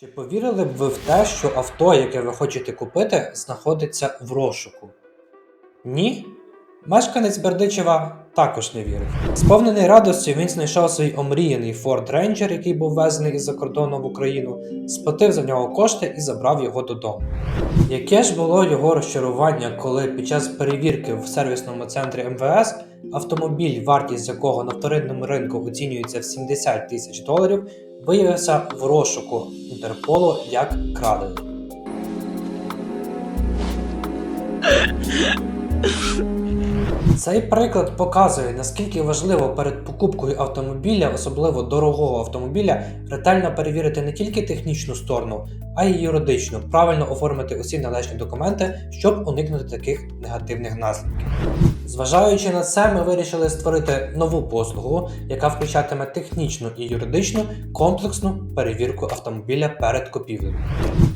Чи повірили б ви в те, що авто, яке ви хочете купити, знаходиться в розшуку? Ні? Мешканець Бердичева також не вірив. Сповнений радості, він знайшов свій омріяний Ford Ranger, який був ввезений із-за кордону в Україну, сплатив за нього кошти і забрав його додому. Яке ж було його розчарування, коли під час перевірки в сервісному центрі МВС автомобіль, вартість якого на вторинному ринку оцінюється в 70 тисяч доларів, виявився в розшуку Інтерполу як крадений. Цей приклад показує, наскільки важливо перед покупкою автомобіля, особливо дорогого автомобіля, ретельно перевірити не тільки технічну сторону, а й юридичну, правильно оформити усі належні документи, щоб уникнути таких негативних наслідків. Зважаючи на це, ми вирішили створити нову послугу, яка включатиме технічну і юридичну комплексну перевірку автомобіля перед купівлею.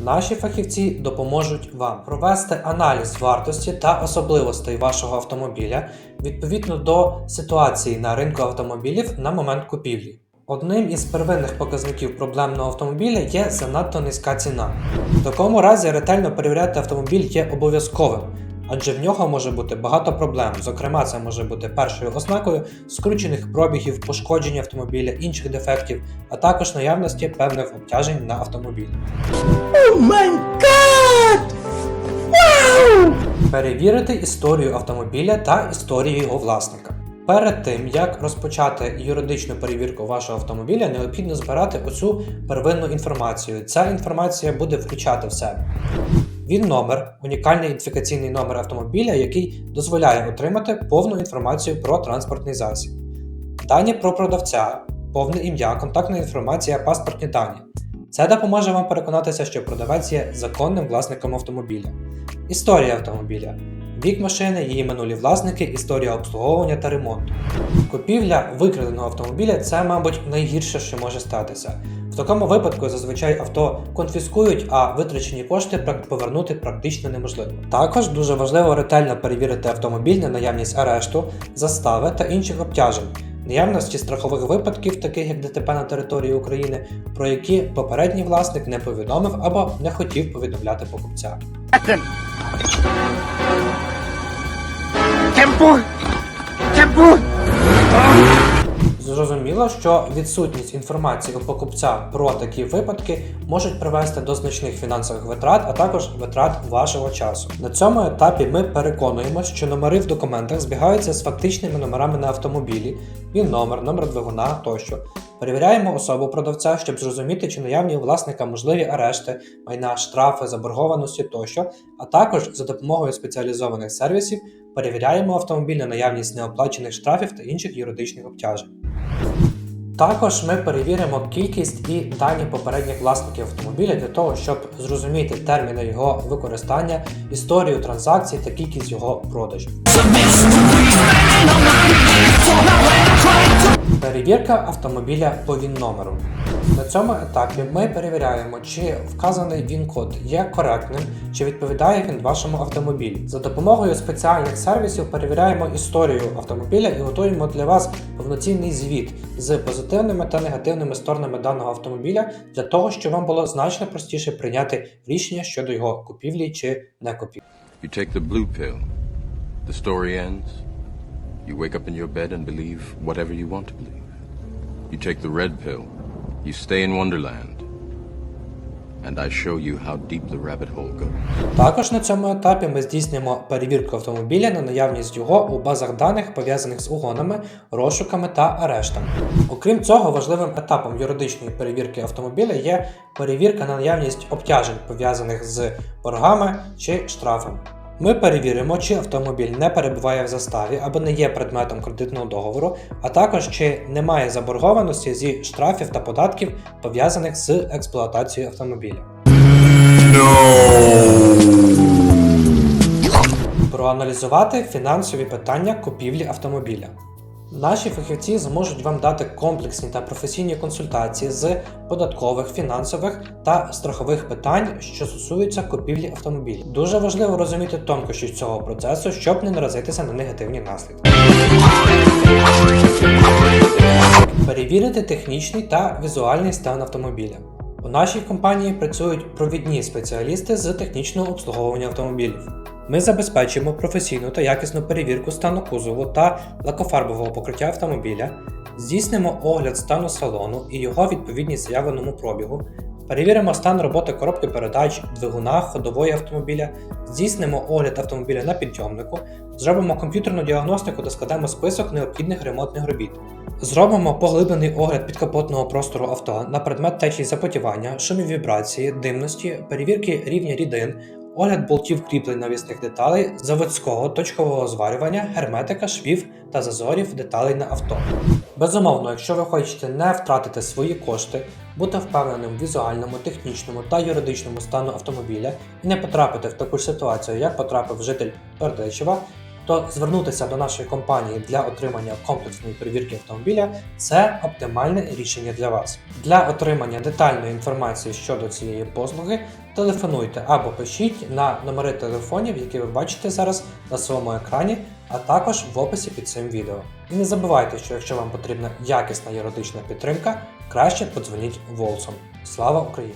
Наші фахівці допоможуть вам провести аналіз вартості та особливостей вашого автомобіля відповідно до ситуації на ринку автомобілів на момент купівлі. Одним із первинних показників проблемного автомобіля є занадто низька ціна. В такому разі ретельно перевіряти автомобіль є обов'язковим, адже в нього може бути багато проблем. Зокрема, це може бути першою ознакою скручених пробігів, пошкодження автомобіля, інших дефектів, а також наявності певних обтяжень на автомобілі. Перевірити історію автомобіля та історію його власника. Перед тим як розпочати юридичну перевірку вашого автомобіля, необхідно збирати оцю первинну інформацію. Ця інформація буде включати в себе він номер, унікальний ідентифікаційний номер автомобіля, який дозволяє отримати повну інформацію про транспортний засіб, дані про продавця, повне ім'я, контактна інформація, паспортні дані. Це допоможе вам переконатися, що продавець є законним власником автомобіля. Історія автомобіля. Вік машини, її минулі власники, історія обслуговування та ремонту. Купівля викраденого автомобіля це, мабуть, найгірше, що може статися. В такому випадку зазвичай авто конфіскують, а витрачені кошти повернути практично неможливо. Також дуже важливо ретельно перевірити автомобіль на наявність арешту, застави та інших обтяжень, наявності страхових випадків, таких як ДТП на території України, про які попередній власник не повідомив або не хотів повідомляти покупця. Темпу! Tiempo. Зрозуміло, що відсутність інформації у покупця про такі випадки можуть привести до значних фінансових витрат, а також витрат вашого часу. На цьому етапі ми переконуємо, що номери в документах збігаються з фактичними номерами на автомобілі, він номер, номер двигуна тощо. Перевіряємо особу продавця, щоб зрозуміти, чи наявні у власника можливі арешти, майна, штрафи, заборгованості тощо, а також за допомогою спеціалізованих сервісів перевіряємо автомобіль на наявність неоплачених штрафів та інших юридичних обтяжень. Також ми перевіримо кількість і дані попередніх власників автомобіля для того, щоб зрозуміти терміни його використання, історію транзакцій та кількість його продажів. Перевірка автомобіля по ВІН-номеру. На цьому етапі ми перевіряємо, чи вказаний ВІН-код є коректним, чи відповідає він вашому автомобілю. За допомогою спеціальних сервісів перевіряємо історію автомобіля і готуємо для вас повноцінний звіт з позитивними та негативними сторонами даного автомобіля для того, щоб вам було значно простіше прийняти рішення щодо його купівлі чи не купівлі. You take the blue pill. The story ends. You wake up in your bed and believe whatever you want to believe. You take the red pill. You stay in Wonderland. And I show you how deep the rabbit hole goes. Також на цьому етапі ми здійснюємо перевірку автомобіля на наявність його у базах даних, пов'язаних з угонами, розшуками та арештами. Окрім цього, важливим етапом юридичної перевірки автомобіля є перевірка на наявність обтяжень, пов'язаних з боргами чи штрафами. Ми перевіримо, чи автомобіль не перебуває в заставі або не є предметом кредитного договору, а також чи немає заборгованості зі штрафів та податків, пов'язаних з експлуатацією автомобіля. Проаналізувати фінансові питання купівлі автомобіля. Наші фахівці зможуть вам дати комплексні та професійні консультації з податкових, фінансових та страхових питань, що стосуються купівлі автомобілів. Дуже важливо розуміти тонкощі цього процесу, щоб не наразитися на негативні наслідки. Перевірити технічний та візуальний стан автомобіля. У нашій компанії працюють провідні спеціалісти з технічного обслуговування автомобілів. Ми забезпечуємо професійну та якісну перевірку стану кузову та лакофарбового покриття автомобіля, здійснимо огляд стану салону і його відповідність заявленому пробігу, перевіримо стан роботи коробки передач, двигуна, ходової автомобіля, здійснимо огляд автомобіля на підйомнику, зробимо комп'ютерну діагностику та складемо список необхідних ремонтних робіт. Зробимо поглиблений огляд підкапотного простору авто на предмет течії запотівання, шумів вібрації, димності, перевірки рівня рідин, огляд болтів кріплень навісних деталей, заводського точкового зварювання, герметика, швів та зазорів деталей на авто. Безумовно, якщо ви хочете не втратити свої кошти, бути впевненим в візуальному, технічному та юридичному стану автомобіля і не потрапити в таку ж ситуацію, як потрапив житель Бердичева, то звернутися до нашої компанії для отримання комплексної перевірки автомобіля це оптимальне рішення для вас. Для отримання детальної інформації щодо цієї послуги телефонуйте або пишіть на номери телефонів, які ви бачите зараз на своєму екрані, а також в описі під цим відео. І не забувайте, що якщо вам потрібна якісна юридична підтримка, краще подзвоніть Волсом. Слава Україні!